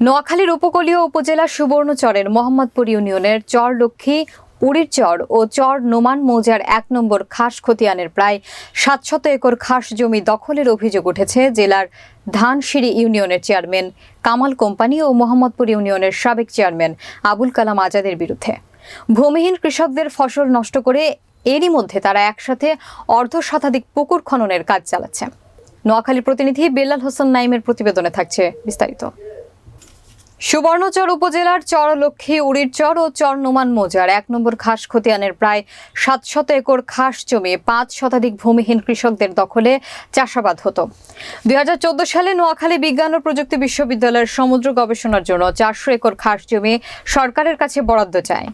নোয়াখালীর উপকূলীয় উপজেলা সুবর্ণচরের মোহাম্মদপুর ইউনিয়নের চর লক্ষ্মী উড়ির চর ও চর নোমান মৌজার এক নম্বর খাস খতিয়ানের প্রায় সাতশত একর খাস জমি দখলের অভিযোগ উঠেছে জেলার ধানসিঁড়ি ইউনিয়নের চেয়ারম্যান কামাল কোম্পানি ও মোহাম্মদপুর ইউনিয়নের সাবেক চেয়ারম্যান আবুল কালাম আজাদের বিরুদ্ধে। ভূমিহীন কৃষকদের ফসল নষ্ট করে এরই মধ্যে তারা একসাথে অর্ধ শতাধিক পুকুর খননের কাজ চালাচ্ছে। নোয়াখালী প্রতিনিধি বেল্লাল হোসেন নাইমের প্রতিবেদনে থাকছে বিস্তারিত। সুবর্ণচর উপজেলার চর লক্ষ্মী উড়ির চর ও চর নোমান মৌজার এক নম্বর খাস খতিয়ানের প্রায় সাতশত একর খাস জমি পাঁচ শতাধিক ভূমিহীন কৃষকদের দখলে চাষাবাদ হতো। দুই হাজার চোদ্দ সালে নোয়াখালী বিজ্ঞান ও প্রযুক্তি বিশ্ববিদ্যালয়ের সমুদ্র গবেষণার জন্য চারশো একর খাস জমি সরকারের কাছে বরাদ্দ চায়।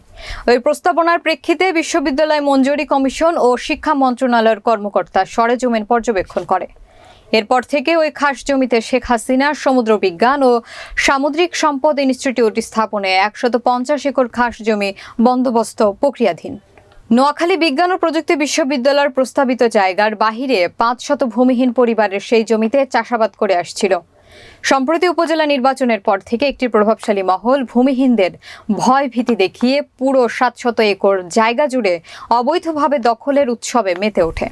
ওই প্রস্তাবনার প্রেক্ষিতে বিশ্ববিদ্যালয় মঞ্জুরি কমিশন ও শিক্ষা মন্ত্রণালয়ের কর্মকর্তা সরেজমিন পর্যবেক্ষণ করে। এরপর থেকে ওই খাস জমিতে শেখ হাসিনা, সমুদ্র বিজ্ঞান ও সামুদ্রিক সম্পদ ইনস্টিটিউট স্থাপনে একশত পঞ্চাশ একর খাস জমি বন্দোবস্ত প্রক্রিয়াধীন। নোয়াখালী বিজ্ঞান ও প্রযুক্তি বিশ্ববিদ্যালয়ের প্রস্তাবিত জায়গার বাহিরে পাঁচ শত ভূমিহীন পরিবারের সেই জমিতে চাষাবাদ করে আসছিল। সম্প্রতি উপজেলা নির্বাচনের পর থেকে একটি প্রভাবশালী মহল ভূমিহীনদের ভয় ভীতি দেখিয়ে পুরো সাতশত একর জায়গা জুড়ে অবৈধভাবে দখলের উৎসবে মেতে ওঠে।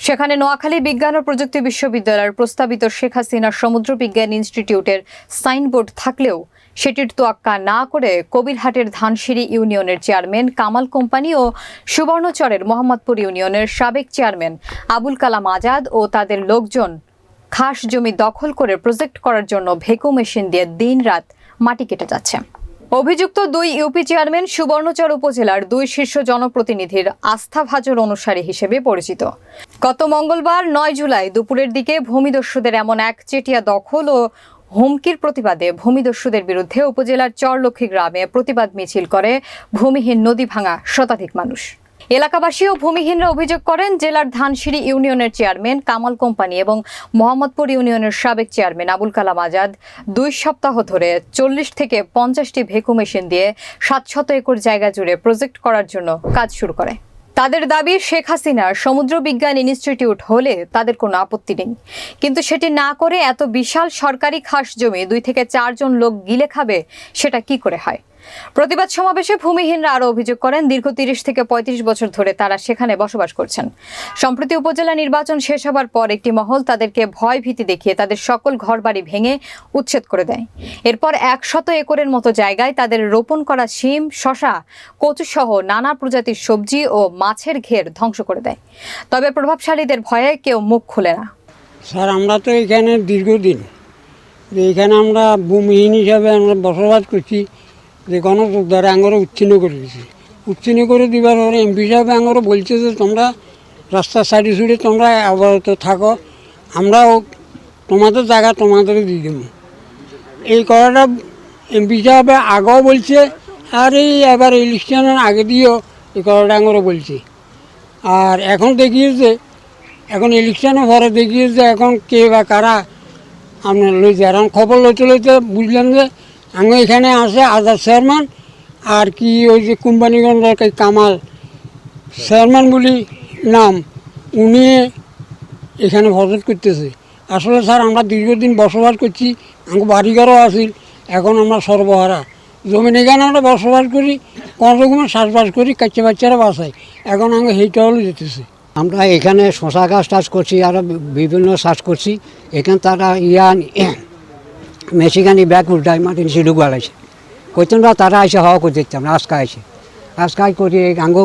সেখানে নোয়াখালী বিজ্ঞান ও প্রযুক্তি বিশ্ববিদ্যালয়ের প্রস্তাবিত শেখ হাসিনা সমুদ্র বিজ্ঞান ইনস্টিটিউটের সাইনবোর্ড থাকলেও সেটির তোয়াক্কা না করে কবিরহাটের ধানসিঁড়ি ইউনিয়নের চেয়ারম্যান কামাল কোম্পানি ও সুবর্ণচরের মোহাম্মদপুর ইউনিয়নের সাবেক চেয়ারম্যান আবুল কালাম আজাদ ও তাদের লোকজন খাস জমি দখল করে প্রজেক্ট করার জন্য ভেকু মেশিন দিয়ে দিনরাত মাটি কেটে যাচ্ছে। অভিযুক্ত দুই ইউপি চেয়ারম্যান সুবর্ণচর উপজেলার দুই শীর্ষ জনপ্রতিনিধির আস্থা আস্থাভাজন অনুসারী হিসেবে পরিচিত। গত মঙ্গলবার নয় জুলাই দুপুরের দিকে ভূমিদস্যুদের এমন এক চেটিয়া দখল ও হুমকির প্রতিবাদে ভূমিদস্যুদের বিরুদ্ধে উপজেলার চরলক্ষ্মী গ্রামে প্রতিবাদ মিছিল করে ভূমিহীন নদী ভাঙা শতাধিক মানুষ। এলাকাবাসী ও ভূমিহীনরা অভিযোগ করেন জেলার ধানসিঁড়ি ইউনিয়নের চেয়ারম্যান কামাল কোম্পানি এবং মোহাম্মদপুর ইউনিয়নের সাবেক চেয়ারম্যান আবুল কালাম আজাদ দুই সপ্তাহ ধরে চল্লিশ থেকে পঞ্চাশটি ভেকু মেশিন দিয়ে সাতশত একর জায়গা জুড়ে প্রজেক্ট করার জন্য কাজ শুরু করে। তাদের দাবি, শেখ হাসিনার সমুদ্র বিজ্ঞান ইনস্টিটিউট হলে তাদের কোনো আপত্তি নেই। কিন্তু সেটি না করে এত বিশাল সরকারি খাস জমি দুই থেকে চারজন লোক গিলে খাবে, সেটা কি করে হয়? প্রতিবাদ সমাবেশে ভূমিহীনরা আরও অভিযোগ করেন, দীর্ঘ তিরিশ থেকে পঁয়ত্রিশ বছর ধরে তারা সেখানে বসবাস করছেন। সম্প্রতি উপজেলা নির্বাচন শেষ হবার পর একটি মহল তাদেরকে ভয় ভীতি দেখিয়ে তাদের সকল ঘরবাড়ি ভেঙে উচ্ছেদ করে দেয়। এরপর একশত একরের মতো জায়গায় তাদের রোপণ করা শিম শশা কচুসহ নানা প্রজাতির সবজি ও মাছের ঘের ধ্বংস করে দেয়। তবে প্রভাবশালীদের ভয়ে কেউ মুখ খুলে না। স্যার, আমরা তো এখানে দীর্ঘদিন এখানে আমরা ভূমিহীন হিসাবে আমরা বসবাস করছি। যে গণযোগ দ্বারা আঙুরে উচ্ছিন্ন করে দিয়েছি। উচ্ছিন্ন করে দিবার পরে এমপি সাহেব আঙুরে বলছে যে, তোমরা রাস্তার সাইডে সুইডে তোমরা আপাতত থাকো, আমরাও তোমাদের জায়গা তোমাদের দিয়ে দেবো। এই করাটা এমপি সাহেব আগেও বলছে, আর এই এবার ইলেকশনের আগে দিয়েও এই করাটা আঙুরে বলছে। আর এখন দেখিয়েছে, এখন ইলেকশনের পরে দেখিয়েছে এখন কে বা কারা, আপনার লইছে এখন খবর লইতে লইতে বুঝলাম যে আমি এখানে আছে আজাদ চেয়ারম্যান, আর কি ওই যে কোম্পানিগঞ্জের কামাল চেয়ারম্যান বলি নাম, উনি এখানে ভজত করতেছে। আসলে স্যার, আমরা দীর্ঘদিন বসবাস করছি আমার বাড়িঘরও আছিল এখন আমরা সর্বহারা। জমিন এখানে আমরা বসবাস করি কোনো রকমের চাষবাস করি, কাচ্চা বাচ্চারা বাসাই এখন আমি সেইটা হলো যেতেছে। আমরা এখানে শশা গাছ চাষ করছি, আর বিভিন্ন চাষ করছি। এখানে তারা ইয়ান মেশিকানি ব্যাগ উল্টায় মাটি নিচে ডুবালাইছে কইতেন বা তারা এসে হওয়া করে দিতাম আজকে এসে আজকে করি এই আঙ্গ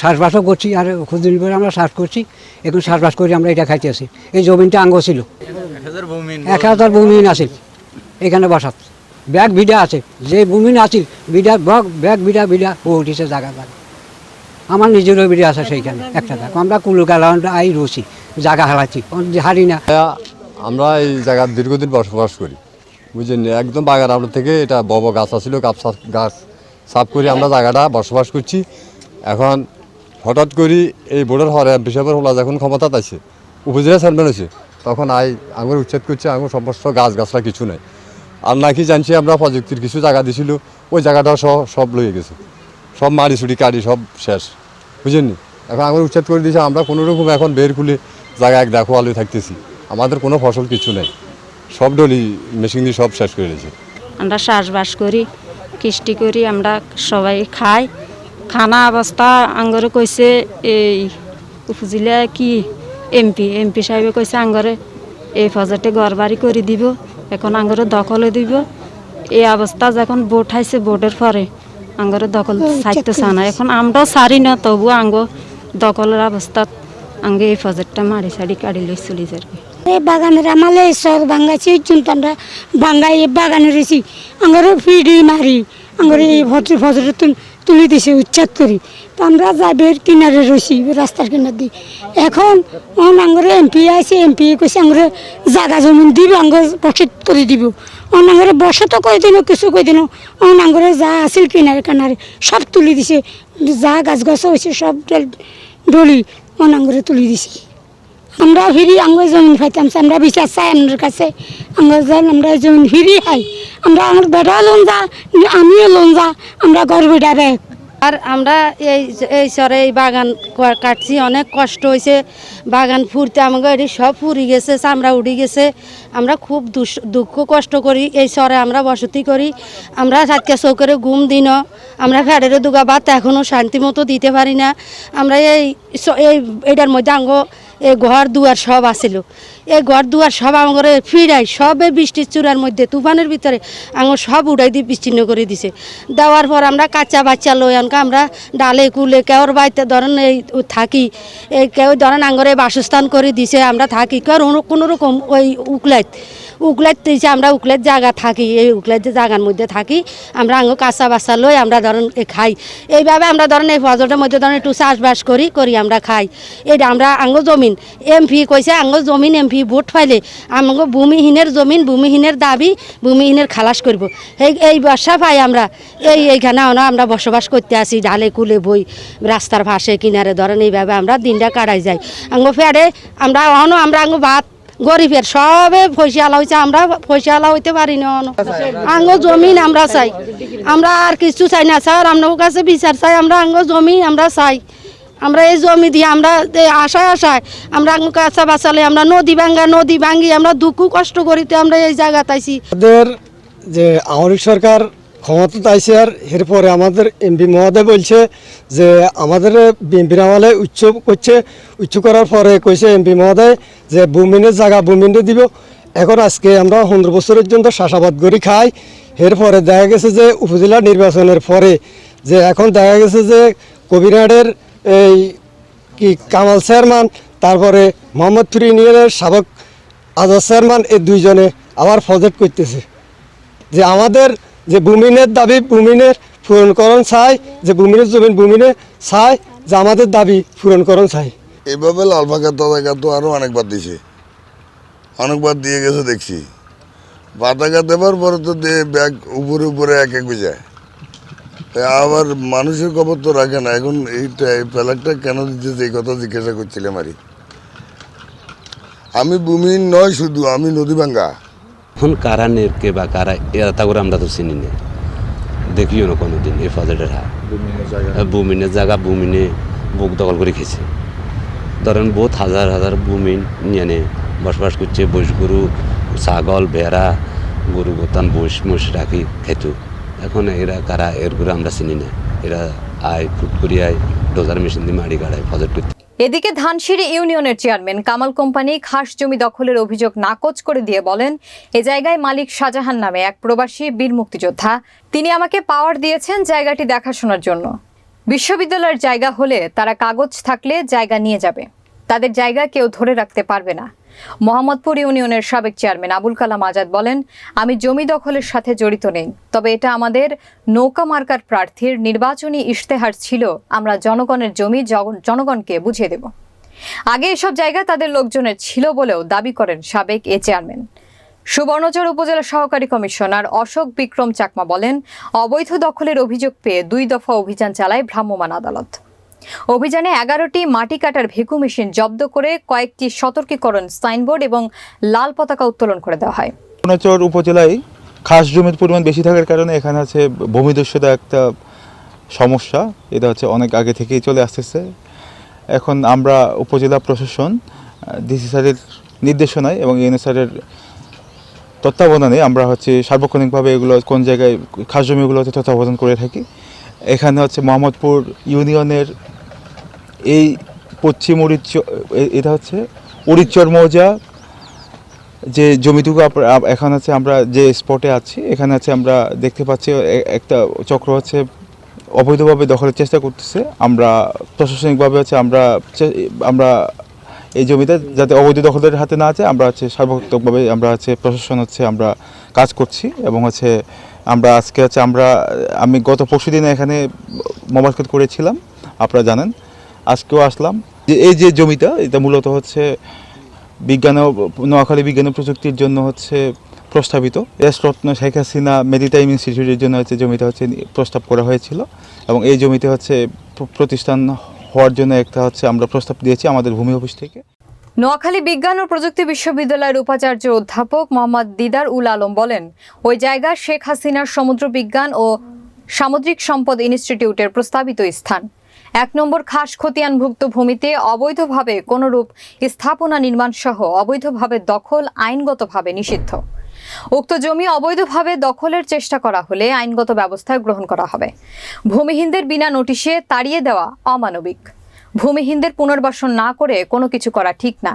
চাষবাসও করছি আর কিছুদিন পরে আমরা চাষ করছি। এখন চাষবাস করি আমরা এটা খাইতেছি এই জমিনটা আঙ্গ ছিল। এক হাজার ভূমিহীন আছে। এখানে বাসাত। ব্যাগ বিডা আছে। যে ভূমিহীন আছিল বিডা ব্যাগ বিডা বিডা ও, উঠিছে জায়গা জায়গা। আমার নিজেরও বিড়ি আছে সেইখানে, একটা থাক আমরা কুলু গালাম আই রসি জায়গা হারাচ্ছি। হারি না। আমরা এই জায়গার দীর্ঘদিন বসবাস করি। বুঝলেন একদম বাগান আমরা থেকে এটা বব গাছ আছিল, গাছ গাছ সাফ করে আমরা জায়গাটা বসবাস করছি। এখন হঠাৎ করে এই বোর্ডের হরে সাহেবের হলা যখন ক্ষমতা আছে উপজেলা চেয়ারম্যান হয়েছে তখন আই আঙুর উচ্ছেদ করছে আঙুর সমস্ত গাছ গাছরা কিছু নাই। আর নাকি জানছি আমরা প্রযুক্তির কিছু জায়গা দিছিল, ওই জায়গাটা সহ সব লয়ে গেছে। সব মারি ছুটি কাটি সব শেষ। বুঝলেন নি? এখন আঙুর উচ্ছেদ করে দিয়েছে আমরা কোনো রকম এখন বের খুলে জায়গা এক দেখো আলু থাকতেছি। আমাদের কোনো ফসল কিছু নেই। সব ডলি মেশিন দিয়ে সব শেষ করে দিয়েছে। আমরা চাষবাস করি কৃষ্টি করি আমরা সবাই খাই। খানা অবস্থা আঙ্গরে কইছে এই উপজেলা কি এমপি এমপি সাহেবে কইছে আঙ্গরে এই প্রজেক্টে ঘর বাড়ি করে দিব এখন আঙ্গরে দখলে দিব। এই অবস্থা যখন বোট হাইছে বোটের পরে আঙ্গরে দখল ছাড়তে চায় না। এখন আমরাও সারি না তবু আঙ্গ দখলের অবস্থা আঙ্গে এই প্রজেক্টটা মারি সারি কাড়ি লই চলি যার কি। এই বাগানের আমালে সর আমরা বাঙ্গাই এই বাগানে রয়েছি। আমার ফিডি মারি আমার এই ভদ্র ভদ্র তুলে দিছে উচ্চাত করি। তো আমরা যাবের কিনারে রয়েছি, রাস্তার কিনার দিয়ে এখন অন আঙ্গরে এমপি আছে এমপি কইছে, আঙ্গরে জাগা জমিন দিব আঙ্গ বসত করে দিব। অন আঙ্গরে বসত করে দিন কিছু করে দিন অন আঙ্গরে যা আছিল কিনারে কিনারে সব তুলে দিছে। যা গাছ গাছ হয়েছে সব ডল- অন আঙ্গরে তুলে দিছে। আমরা ফিরি আঙ্গুর জমিন পাইতাম আমরা বিচার চাই আপনার কাছে। যাই আমরা জমিন ফিরি খাই। আমরা আমার বেটা লোন যা, আমিও লোন যা, আমরা ঘর বেটা আর আমরা এই এই সরে এই বাগান কাটছি, অনেক কষ্ট হয়েছে বাগান ফুরতে আমাকে এটি সব ফুরি গেছে, চামড়া উড়ি গেছে। আমরা খুব দুঃখ কষ্ট করি, এই সরে আমরা বসতি করি। আমরা রাতকে চৌকরে ঘুম দিন আমরা ফ্যাডের দুগা ভাত এখনও শান্তি মতো দিতে পারি না। আমরা এই এটার মধ্যে আঙ্গ এই ঘর দুয়ার সব আসিল। এই ঘর দুয়ার সব আমার ফিরাই, সবে বৃষ্টির চূড়ার মধ্যে তুফানের ভিতরে আমার সব উড়াই দিয়ে বিচ্ছিন্ন করে দিছে। দেওয়ার পর আমরা কাঁচা বাচ্চা লই আনকা, আমরা ডালে কুলে কেউর বাড়িতে ধরেন এই থাকি, এই কেউ ধরেন আঙরে বাসস্থান করে দিছে, আমরা থাকি। কারণ কোনোরকম ওই উকলাইত। দিয়েছে আমরা উকলাইত জায়গা থাকি, এই উকলাইত জায়গার মধ্যে থাকি, আমরা আঙো কাঁচা বাচ্চা লই আমরা ধরেন খাই। এইভাবে আমরা ধরেন এই ফজলটার মধ্যে ধরেন একটু চাষবাস করি করি আমরা খাই। এটা আমরা আঙ্গ জমিন এমপি কইছে আঙ্গ জমিন এমপি ভোট ফাইলে আমাকে ভূমিহীনের জমিন, ভূমিহীনের দাবি, ভূমিহীনের খালাস করব। এই এই বর্ষা পাই আমরা, এই এইখানে আমরা আমরা বসবাস করতে আসি, ডালে কুলে বই, রাস্তার পাশে কিনারে ধরেন এইভাবে আমরা দিনটা কাটাই যাই। আঙ্গ ফেরে আমরা অহনো আমরা আঙ্গ ভাত গরিবের সবে পয়সালা হয়েছে আমরা পয়সালা হইতে পারি না। আঙ্গ জমিন আমরা চাই। আমরা আর কিছু চাই না, স্যার, আপনার কাছে বিচার চাই, আমরা আঙ্গ জমি আমরা চাই। আমরা এই জমি দিয়ে আমরা আশায় আশায় আমরা কাঁচা বাঁচালে, আমরা নদী ভাঙ্গা, নদী ভাঙ্গি, আমরা দুঃখ কষ্ট করিতে আমরা এই জায়গা তাইছি যে আওয়ামী সরকার ক্ষমতা তাইছে আর এরপরে আমাদের এমপি মহোদয় বলছে যে আমাদের বিএনপির আমলে উচ্চ করছে, উচ্চ করার পরে কইছে এমপি মহোদয় যে বুমিনের জায়গা বুমিনে দিব। এখন আজকে আমরা পনেরো বছরের জন্য চাষাবাদ করি, খাই। এরপরে দেখা গেছে যে উপজেলা নির্বাচনের পরে যে এখন দেখা গেছে যে কবিরহাটের এই কি কামাল চেয়ারম্যান, তারপরে মোহাম্মদপুর ইউনিয়নের সাবেক আজাদ চেয়ারম্যান, এই দুইজনে আবার প্রজেক্ট করতেছে। যে আমাদের যে ভূমিনের দাবি ভূমিনের পূরণকরণ চাই, যে ভূমিনের জমিন ভূমিনে চাই, যে আমাদের দাবি পূরণকরণ চাই। এভাবে লাল পাকা তাদাকা তো আরও অনেকবার দিছে। অনেকবার দিয়ে গেছে দেখছি। পাতাকা দেবার পরে তো দিয়ে ব্যাগ উপরে উপরে এক এক যায়। আবার মানুষের খবর তো রাখে না। এখন এইটা এই প্যালাকটা কেন দিতেছে এই কথা জিজ্ঞাসা করছিলাম আরই আমি ভূমিহীন নয় শুধু, আমি নদী ভাঙ্গা। এখন কারা নেরকে বা কারা এরা তা করে আমরা তো চিনি না। দেখিও না কোনোদিন এই ফজেটের হাত বুমিনের জায়গা। বুমিনে বুক দখল করে খেয়েছে। ধরেন বহুত হাজার হাজার বুমিন নিয়ে বসবাস করছে বৈশ গরু ছাগল ভেড়া গরু গোতান বৈশ মোষ রাখি খেত। এখন এরা কারা এর করে আমরা চিনি না। এরা আয় ফুট করি আয় ডোজার মেশিন দিয়ে মাড়ি গাড়ায় ফজট করতে। এদিকে ধানসিঁড়ি ইউনিয়নের চেয়ারম্যান কামাল কোম্পানি খাস জমি দখলের অভিযোগ নাকচ করে দিয়ে বলেন, এ জায়গায় মালিক শাহজাহান নামে এক প্রবাসী বীর মুক্তিযোদ্ধা। তিনি আমাকে পাওয়ার দিয়েছেন জায়গাটি দেখাশোনার জন্য। বিশ্ববিদ্যালয়ের জায়গা হলে তারা কাগজ থাকলে জায়গা নিয়ে যাবে। তাদের জায়গা কেউ ধরে রাখতে পারবে না। মোহাম্মদপুর ইউনিয়নের সাবেক চেয়ারম্যান আবুল কালাম আজাদ বলেন, আমি জমি দখলের সাথে জড়িত নেই, তবে এটা আমাদের নৌকা মার্কার প্রার্থীর নির্বাচনী ইশতেহার ছিল। আমরা জনগণের জমি জনগণকে বুঝিয়ে দেব। আগে এসব জায়গা তাদের লোকজনের ছিল বলেও দাবি করেন সাবেক এ চেয়ারম্যান। সুবর্ণচর উপজেলা সহকারী কমিশনার অশোক বিক্রম চাকমা বলেন, অবৈধ দখলের অভিযোগ পেয়ে দুই দফা অভিযান চালায় ভ্রাম্যমাণ আদালত। অভিযানে এগারোটি মাটি কাটার ভেকু মেশিন জব্দ করে কয়েকটি সতর্কীকরণ সাইনবোর্ড এবং লাল পতাকা উত্তোলন করে দেওয়া হয়। সুবর্ণচর উপজেলায় খাস জমির পরিমাণ বেশি থাকার কারণে এখানে আছে ভূমিদস্যুতা একটা সমস্যা। এটা হচ্ছে অনেক আগে থেকেই চলে আসতেছে। এখন আমরা উপজেলা প্রশাসন ডিসি স্যারের নির্দেশনায় এবং ইউনি স্যারের তত্ত্বাবধানে আমরা হচ্ছে সার্বক্ষণিকভাবে এগুলো কোন জায়গায় খাস জমিগুলো হচ্ছে তত্ত্বাবধান করে থাকি। এখানে হচ্ছে মোহাম্মদপুর ইউনিয়নের এই পশ্চিম উড়িচ্চর এটা হচ্ছে উড়িচ্চর মৌজা। যে জমিটুকু এখন আছে আমরা যে স্পটে আছি, এখানে আছে আমরা দেখতে পাচ্ছি একটা চক্র হচ্ছে অবৈধভাবে দখলের চেষ্টা করতেছে। আমরা প্রশাসনিকভাবে হচ্ছে আমরা আমরা এই জমিতে যাতে অবৈধ দখলদারের হাতে না আছে আমরা হচ্ছে সার্বক্ষণিকভাবে আমরা হচ্ছে প্রশাসন হচ্ছে আমরা কাজ করছি এবং হচ্ছে আমরা আজকে হচ্ছে আমরা, আমি গত পরশু এখানে মোবাইল করেছিলাম, আপনারা জানেন। আজকেও আসলাম। যে এই যে জমিটা, এটা মূলত হচ্ছে বিজ্ঞান নোয়াখালী বিজ্ঞান প্রযুক্তির জন্য হচ্ছে প্রস্তাবিত। দেশরত্ন শেখ হাসিনা মেরিটাইম ইনস্টিটিউটের জন্য হচ্ছে জমিটা হচ্ছে প্রস্তাব করা হয়েছিল এবং এই জমিতে হচ্ছে প্রতিষ্ঠান হওয়ার জন্য একটা হচ্ছে আমরা প্রস্তাব দিয়েছি আমাদের ভূমি অফিস থেকে। নোয়াখালী বিজ্ঞান ও প্রযুক্তি বিশ্ববিদ্যালয়ের উপাচার্য অধ্যাপক মোহাম্মদ দিদার উল আলম বলেন, ওই জায়গা শেখ হাসিনার সমুদ্র বিজ্ঞান ও সামুদ্রিক সম্পদ ইনস্টিটিউটের প্রস্তাবিত স্থান। এক নম্বর খাস খতিয়ানভুক্ত ভূমিতে অবৈধভাবে কোনরূপ স্থাপনা নির্মাণ সহ অবৈধভাবে দখল আইনগতভাবে নিষিদ্ধ। উক্ত জমি অবৈধভাবে দখলের চেষ্টা করা হলে আইনগত ব্যবস্থা গ্রহণ করা হবে। ভূমিহীনদের বিনা নোটিশে তাড়িয়ে দেওয়া অমানবিক। ভূমিহীনদের পুনর্বাসন না করে কোনো কিছু করা ঠিক না।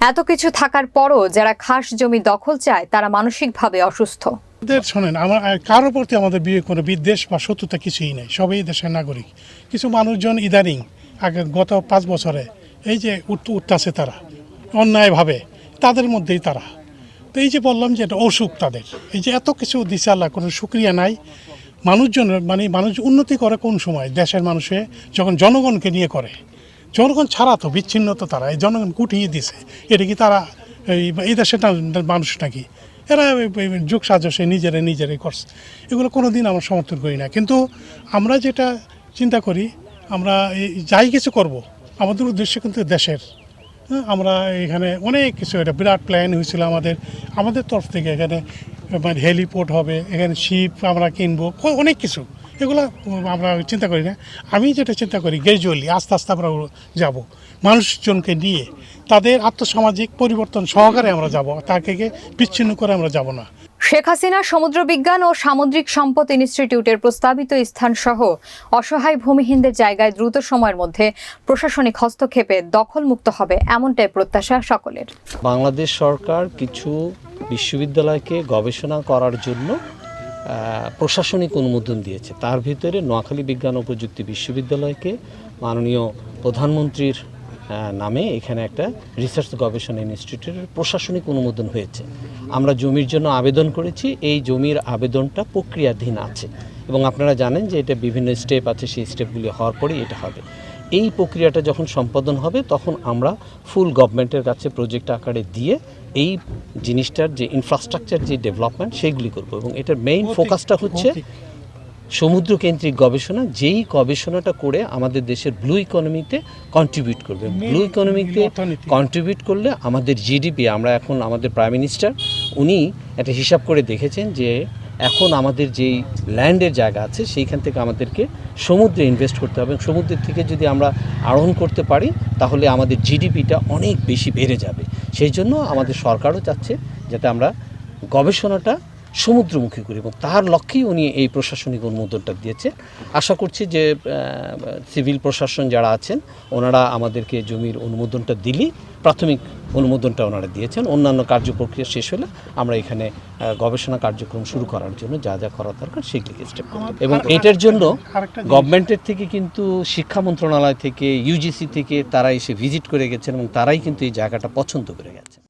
এত কিছু থাকার পরও যারা খাস জমি দখল চায়, তারা মানসিকভাবে অসুস্থ। আমাদের শোনেন, আমার কারোর প্রতি আমাদের বিয়ে কোনো বিদ্বেষ বা শত্রুতা কিছুই নেই, সবাই দেশের নাগরিক। কিছু মানুষজন ইদানিং, আগে গত পাঁচ বছরে, এই যে উঠ, উঠতেছে তারা, অন্যায়ভাবে, তাদের মধ্যেই তারা। তো এই যে বললাম যে এটা অসুখ তাদের, এই যে এত কিছু দিছে আল্লাহ, কোনো সুক্রিয়া নাই। মানুষজন মানে মানুষ উন্নতি করে কোন সময়? দেশের মানুষে যখন জনগণকে নিয়ে করে, জনগণ ছাড়া তো বিচ্ছিন্ন তো তারা, এই জনগণ কুটিয়ে দিছে। এটা কি তারা, এই দেশের মানুষ নাকি? এরা যুগ সাজসে নিজেরা নিজেরাই করছে। এগুলো কোনো দিন আমরা সমর্থন করি না। কিন্তু আমরা যেটা চিন্তা করি আমরা যাই কিছু করব আমাদের উদ্দেশ্য কিন্তু দেশের। হ্যাঁ, আমরা এখানে অনেক কিছু এটা বিরাট প্ল্যান হয়েছিল আমাদের। আমাদের তরফ থেকে এখানে মানে হেলিপোর্ট হবে এখানে শিপ আমরা কিনবো অনেক কিছু। এগুলো আমরা চিন্তা করি না। আমি যেটা চিন্তা করি গ্র্যাজুয়ালি আস্তে আস্তে আমরা যাব। মানুষজনকে নিয়ে তাদের আত্মসামাজিক পরিবর্তন সহকারে আমরা যাব তাকে বিচ্ছিন্ন করে আমরা যাব না। শেখ হাসিনা সমুদ্র বিজ্ঞান ও সামুদ্রিক সম্পদ ইনস্টিটিউটের প্রস্তাবিত স্থান সহ অসহায় ভূমিহীনদের জায়গায় দ্রুত সময়ের মধ্যে প্রশাসনিক হস্তক্ষেপে দখলমুক্ত হবে এমনটাই প্রত্যাশা সকলের। বাংলাদেশ সরকার কিছু বিশ্ববিদ্যালয়কে গবেষণা করার জন্য প্রশাসনিক অনুমোদন দিয়েছে। তার ভিতরে নোয়াখালী বিজ্ঞান ও প্রযুক্তি বিশ্ববিদ্যালয়কে মাননীয় প্রধানমন্ত্রীর নামে এখানে একটা রিসার্চ গবেষণা ইনস্টিটিউটের প্রশাসনিক অনুমোদন হয়েছে। আমরা জমির জন্য আবেদন করেছি, এই জমির আবেদনটা প্রক্রিয়াধীন আছে। এবং আপনারা জানেন যে এটা বিভিন্ন স্টেপ আছে, সেই স্টেপগুলি হওয়ার পরেই এটা হবে। এই প্রক্রিয়াটা যখন সম্পাদন হবে তখন আমরা ফুল গভর্নমেন্টের কাছে প্রজেক্ট আকারে দিয়ে এই জিনিসটার যে ইনফ্রাস্ট্রাকচার যে ডেভেলপমেন্ট সেইগুলি করব। এবং এটার মেইন ফোকাসটা হচ্ছে সমুদ্র কেন্দ্রিক গবেষণা যেই গবেষণাটা করে আমাদের দেশের ব্লু ইকোনমিতে কন্ট্রিবিউট করবে। ব্লু ইকোনমিতে কন্ট্রিবিউট করলে আমাদের জিডিপি আমরা এখন আমাদের প্রাইম মিনিস্টার উনি একটা হিসাব করে দেখেছেন যে এখন আমাদের যেই ল্যান্ডের জায়গা আছে, সেইখান থেকে আমাদেরকে সমুদ্রে ইনভেস্ট করতে হবে সমুদ্রের থেকে যদি আমরা আরোহণ করতে পারি, তাহলে আমাদের জিডিপিটা অনেক বেশি বেড়ে যাবে। সেই জন্য আমাদের সরকারও চাচ্ছে যাতে আমরা গবেষণাটা সমুদ্রমুখী করি এবং তার লক্ষ্যেই উনি এই প্রশাসনিক অনুমোদনটা দিয়েছে আশা করছি যে সিভিল প্রশাসন যারা আছেন ওনারা আমাদেরকে জমির অনুমোদনটা দিলেই প্রাথমিক অনুমোদনটা ওনারা দিয়েছেন। অন্যান্য কার্য প্রক্রিয়া শেষ হলে আমরা এখানে গবেষণা কার্যক্রম শুরু করার জন্য যা যা করা দরকার সেগুলিকে স্টেপ এবং এটার জন্য গভর্নমেন্টের থেকে কিন্তু শিক্ষা মন্ত্রণালয় থেকে ইউজিসি থেকে তারা এসে ভিজিট করে গেছেন এবং তারাই কিন্তু এই জায়গাটা পছন্দ করে গেছেন।